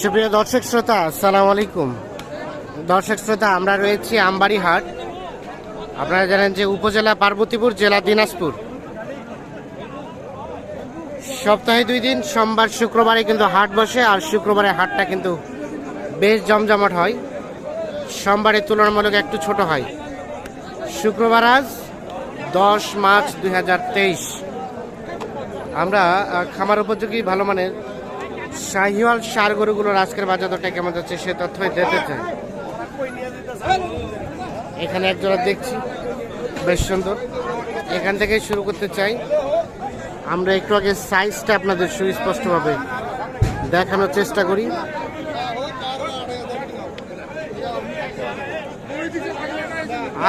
সুপ্রিয় দর্শক শ্রোতা, আসসালামু আলাইকুম। দর্শক শ্রোতা, আমরা রয়েছি আমবাড়ি হাট আপনারা জানেন যে উপজেলা পার্বতীপুর, জেলা দিনাজপুর। সপ্তাহে দুই দিন, সোমবার, শুক্রবারে কিন্তু হাট বসে আর শুক্রবারে হাটটা কিন্তু বেশ জমজমাট হয়। সোমবারে তুলনামূলক একটু ছোট হয়। শুক্রবার আজ, দশ মার্চ দু হাজার তেইশ। আমরা খামার উপযোগী ভালো মানের শাহিওয়াল সার গরুগুলোর আজকের বাজার দরটা কেমন যাচ্ছে সে তথ্য দিতে চাই। এখানে এক জোড়া দেখছি বেশ সুন্দর। এখান থেকে শুরু করতে চাই। আমরা একটু আগে সাইজটা আপনাদের সুস্পষ্টভাবে দেখানোর চেষ্টা করি।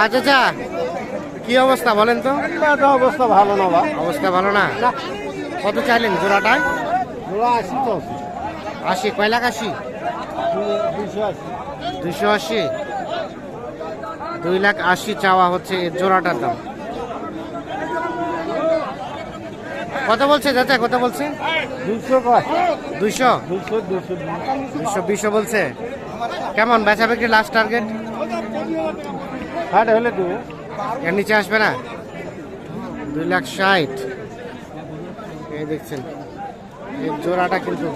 আচ্ছা আচ্ছা কি অবস্থা বলেন তো? অবস্থা ভালো না বা অবস্থা ভালো না। কত চাইলেন জোড়াটায়? জোড়া আশি তো আশি কয় লাখ আশি? দুশো আশি। দুশো আশি দুই লাখ আশি চাওয়া হচ্ছে এই জোড়াটার দাম। কত বলছে চাচা কত বলছে? দুশো কয়? দুইশো? দুশো দুশো বিশো। বলছে। কেমন বেচা বিক্রি লাস্ট টার্গেট ষাট হলে তো এর নিচে আসবে না? দুই লাখ ষাট। এই দেখছেন। জোড়াটা কিন্তু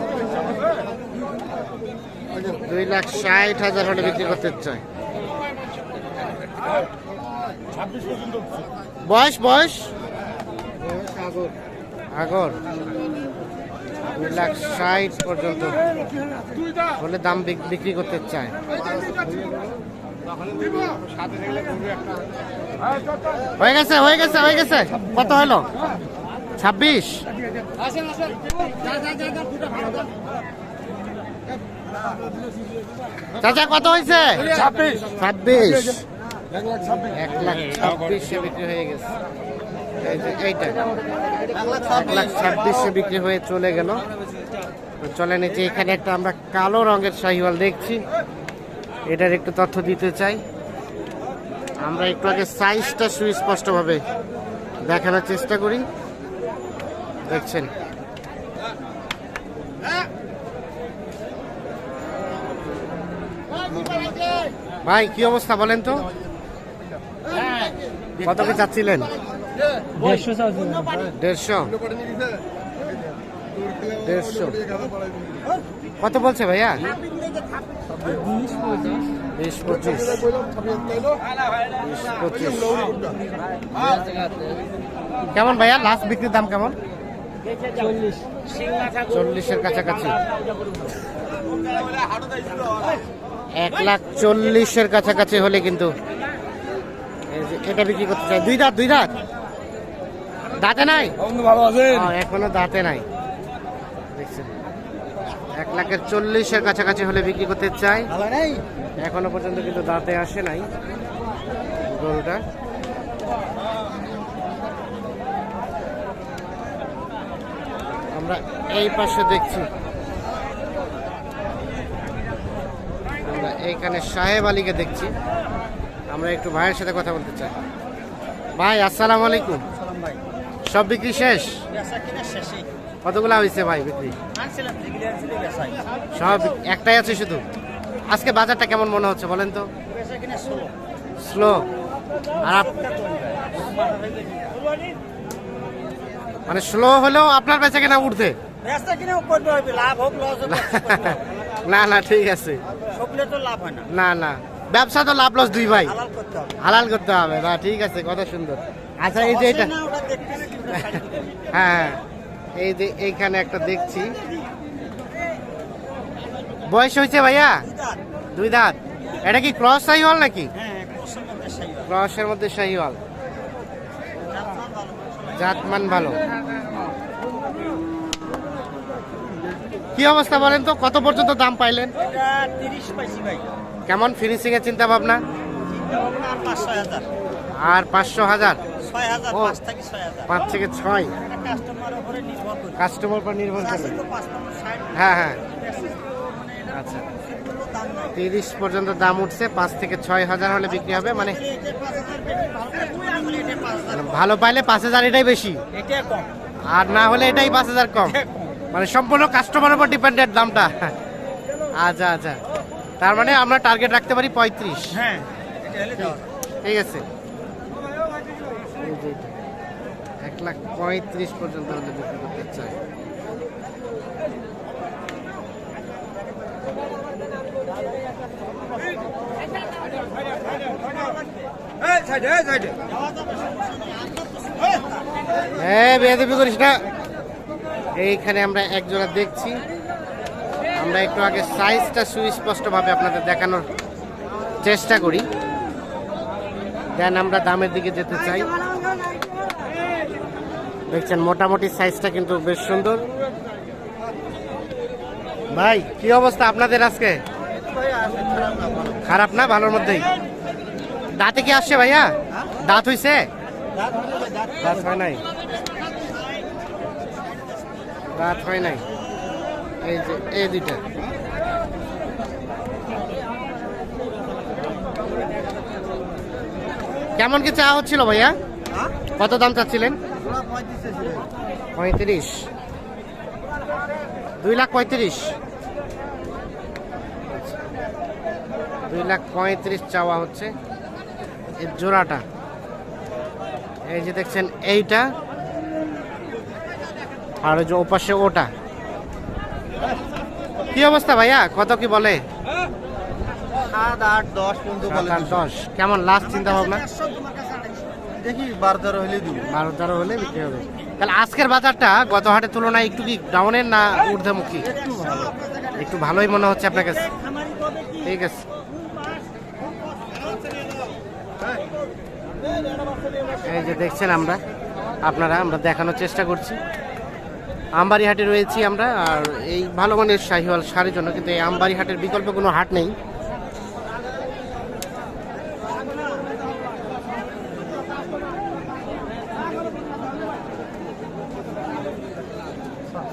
দুই লাখ ষাট হাজার হলে বিক্রি করতে চাই। বয়স বয়স? আগর। দুই লাখ ষাট পর্যন্ত হলে দাম বিক- বিক্রি করতে চায় হয়ে গেছে হয়ে গেছে হয়ে গেছে। কত হলো? ছাব্বিশ। চাচা কত হয়েছে? ছাব্বিশ। এক লাখ ছাব্বিশ বিক্রি হয়ে গেছে। এইটা। এক লাখ ছাব্বিশে বিক্রি হয়ে চলে গেল। তো চলেন যে এখানে একটা আমরা কালো রঙের শাহিওয়াল দেখছি। এটার একটু তথ্য দিতে চাই। আমরা একটু আগে সাইজটা সুস্পষ্টভাবে দেখানোর চেষ্টা করি। দেখছেন। ভাই কি অবস্থা বলেন তো? কত কি চাচ্ছিলেন দেড়শো। দেড়শো। কত বলছে ভাইয়া? বিশ পঁচিশ। বিশ পঁচিশ। কেমন ভাইয়া? লাস্ট বিক্রির দাম কেমন? চল্লিশের কাছাকাছি। এক লাখ চল্লিশের কাছাকাছি হলে কিন্তু এই যে এটা বিক্রি করতে চাই। দুই দাঁত দুই দাঁত। দাঁতে নাই? ভালো আছেন? এখনও দাঁতে নাই। দেখছেন। এক লাখের চল্লিশের কাছাকাছি হলে বিক্রি করতে চাই। এখনও পর্যন্ত কিন্তু দাঁতে আসে নাই। গরুটা আমরা এই পাশে দেখছি। আমরা এইখানে সাহেব আলীকে দেখছি। আমরা একটু ভাইয়ের সাথে কথা বলতে চাই। ভাই আসসালামু আলাইকুম। সব বিক্রি শেষ? কতগুলো হয়েছে ভাই বিক্রি? সব একটাই আছে শুধু? আজকে বাজারটা কেমন মনে হচ্ছে বলেন তো? স্লো। আর মানে স্লো হলেও আপনার বেচা কেনা উঠতে না না ঠিক আছে। না। না ব্যবসা তো লাভ লস দুই ভাই। হালাল করতে হবে। না ঠিক আছে কথা সুন্দর। আচ্ছা এই যে এটা। হ্যাঁ হ্যাঁ। এই যে এইখানে একটা দেখছি। বয়স হয়েছে ভাইয়া? দুই দাঁত। এটা কি ক্রস সাইওয়াল নাকি? সেই হয়। ক্রসের মধ্যে শাহিওয়াল জাতমান ভালো। জাতমান ভালো কি অবস্থা বলেন তো? কত পর্যন্ত দাম পাইলেন? কেমন ফিনিশিং এর চিন্তা ভাবনা আর পাঁচশো হাজার। পাঁচ থেকে ছয় কাস্টমার উপরে নির্ভর করে। পর নির্ভর হ্যাঁ হ্যাঁ। মানে আচ্ছা। তিরিশ পর্যন্ত দাম উঠছে পাঁচ থেকে ছয় হাজার হলে বিক্রি হবে মানে ভালো পাইলে পাঁচ হাজার এটাই বেশি? আর না হলে এটাই পাঁচ হাজার কম। মানে সম্পূর্ণ কাস্টমার উপর ডিপেন্ডেন্ট দামটা। আচ্ছা আচ্ছা। তার মানে আমরা টার্গেট রাখতে পারি পঁয়ত্রিশ। হ্যাঁ। ঠিক আছে। এক লাখ পঁয়ত্রিশ পর্যন্ত আমাদের বিক্রি করতে চাই। হ্যাঁ বেয়াদবি করিস না। এইখানে আমরা একজোড়া দেখছি। আমরা একটু আগে সাইজটা সুস্পষ্টভাবে আপনাদের দেখানোর চেষ্টা করি। দেন আমরা দামের দিকে যেতে চাই। দেখছেন, মোটামুটি সাইজটা কিন্তু বেশ সুন্দর। ভাই, কি অবস্থা আপনাদের আজকে? খারাপ না ভালোর মধ্যেই? দাঁতে কি আসছে ভাইয়া? দাঁত হইছে? দাঁত হয় নাই। রাত হয় নাই। এই যে, এই দুইটা। কেমন কি চা হচ্ছিল ভাইয়া? কত দাম চাচ্ছিলেন? পঁয়ত্রিশ। দুই লাখ পঁয়ত্রিশ। দুই লাখ পঁয়ত্রিশ চাওয়া হচ্ছে। এই জোড়াটা। এই যে দেখছেন, এইটা। আর ওই যে ওপাশে ওটা। কি অবস্থা ভাইয়া? কত কি বলে? সাত আট দশ পর্যন্ত সাত বলে দশ। কেমন লাস্ট চিন্তা ভাবনা? দেখি বারো তেরো হলে দিব। বারো তেরো হলে বিক্রি হবে। তাহলে আজকের বাজারটা গত হাটের তুলনায় একটু কি ডাউনের না ঊর্ধ্বমুখী? একটু ভালো। একটু ভালোই মনে হচ্ছে আপনার কাছে। ঠিক আছে। এই যে দেখছেন আমরা আপনারা আমরা দেখানোর চেষ্টা করছি। আমবাড়ি হাটে রয়েছি আমরা আর এই ভালো মানের শাহিওয়াল শাড়ির জন্য কিন্তু এই আমবাড়ি হাটের বিকল্প কোনো হাট নেই।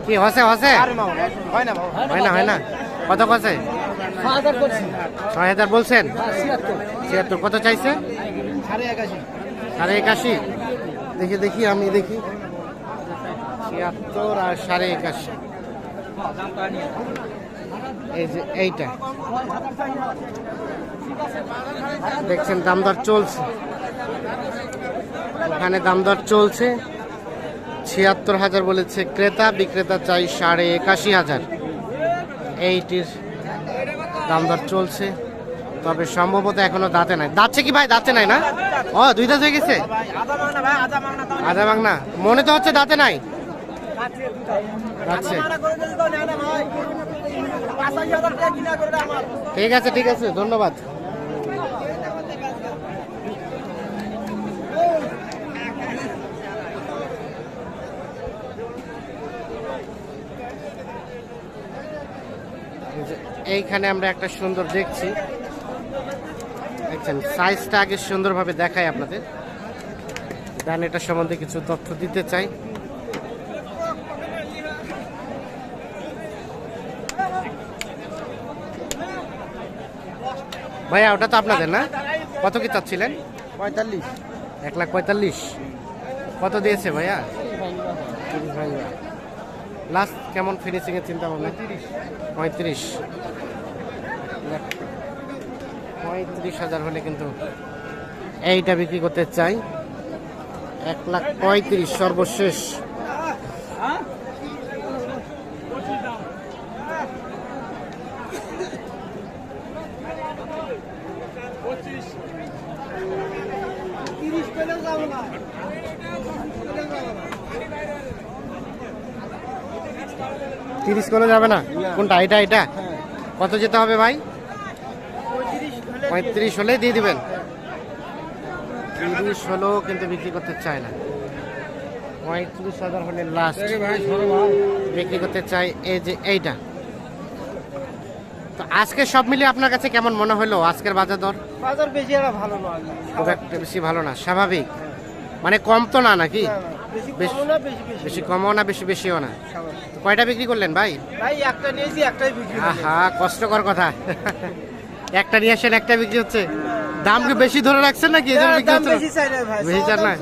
কি হসে হসে? হয় না হয় না কত কছে ছয় হাজার বলছেন? ছিয়াত্তর। কত চাইছে? সাড়ে একাশি। দেখি দেখি আমি দেখি। ছিয়াত্তর আর সাড়ে একাশি। এই যে এইটা। দেখছেন দামদার চলছে। ওখানে দামদার চলছে। ছিয়াত্তর হাজার বলেছে ক্রেতা বিক্রেতা চাই সাড়ে একাশি হাজার। এইটির দামদার চলছে। তবে সম্ভবত এখনও দাঁতে নাই। দাঁতছে কি ভাই? দাঁতে নাই না? ও দুই দাঁত হয়ে গেছে? আধা আধা বাংনা মনে তো হচ্ছে দাঁতে নাই। ঠিক আছে ঠিক আছে ধন্যবাদ। এইখানে আমরা একটা সুন্দর দেখছি। দেখছেন সাইজটা আগে সুন্দরভাবে দেখাই আপনাদের। দেন এটা সম্বন্ধে কিছু তথ্য দিতে চাই। ভাইয়া ওটা তো আপনাদের না? কত কি চাচ্ছিলেন? পঁয়তাল্লিশ। এক লাখ পঁয়তাল্লিশ। কত দিয়েছে ভাইয়া? ভাইয়া লাস্ট কেমন ফিনিশিংয়ের চিন্তা ভাবনা? পঁয়ত্রিশ। পঁয়ত্রিশ হাজার হলে কিন্তু এইটা বিক্রি করতে চাই। এক লাখ পঁয়ত্রিশ সর্বশেষ। তিরিশ। পেলেও যাব না। তিরিশ করে যাবে না? কোনটা? এটা এটা? হ্যাঁ। কত যেতে হবে ভাই? পঁয়ত্রিশ হলে দিয়ে দিবেন। তিরিশ হলেও কিন্তু বিক্রি করতে চায় না। পঁয়ত্রিশ হাজার হলে লাস্ট বিক্রি করতে চাই এই যে এইটা। তো আজকে সব মিলিয়ে আপনার কাছে কেমন মনে হলো আজকের বাজার দর? বাজার বেশি একটা ভালো নয়। খুব একটা বেশি ভালো না স্বাভাবিক। মানে কম তো না নাকি? বেশি কমও না বেশি বেশি বেশি কমও না বেশি বেশিও না। কয়টা বিক্রি করলেন ভাই? ভাই একটা নিয়েছি একটাই বিক্রি। আহা কষ্টকর কথা। একটা নিয়ে আসেন একটা বিক্রি হচ্ছে। দাম কি বেশি ধরে রাখছেন নাকি? এই জন্য হ্যাঁ, বিক্রি হচ্ছে বেশি না চান না?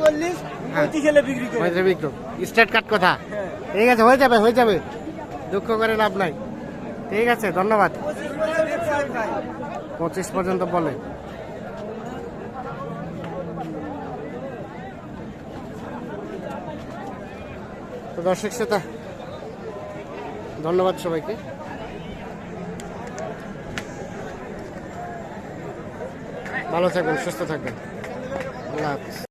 হ্যাঁ। স্ট্রেট কাট কথা। হ্যাঁ। ঠিক আছে হয়ে যাবে হয়ে যাবে। দুঃখ করে লাভ নাই। ঠিক আছে ধন্যবাদ। পঁচিশ পর্যন্ত বলে। তো দর্শক শ্রোতা ধন্যবাদ সবাইকে। ভালো থাকবেন সুস্থ থাকবেন। আল্লাহ হাফিজ।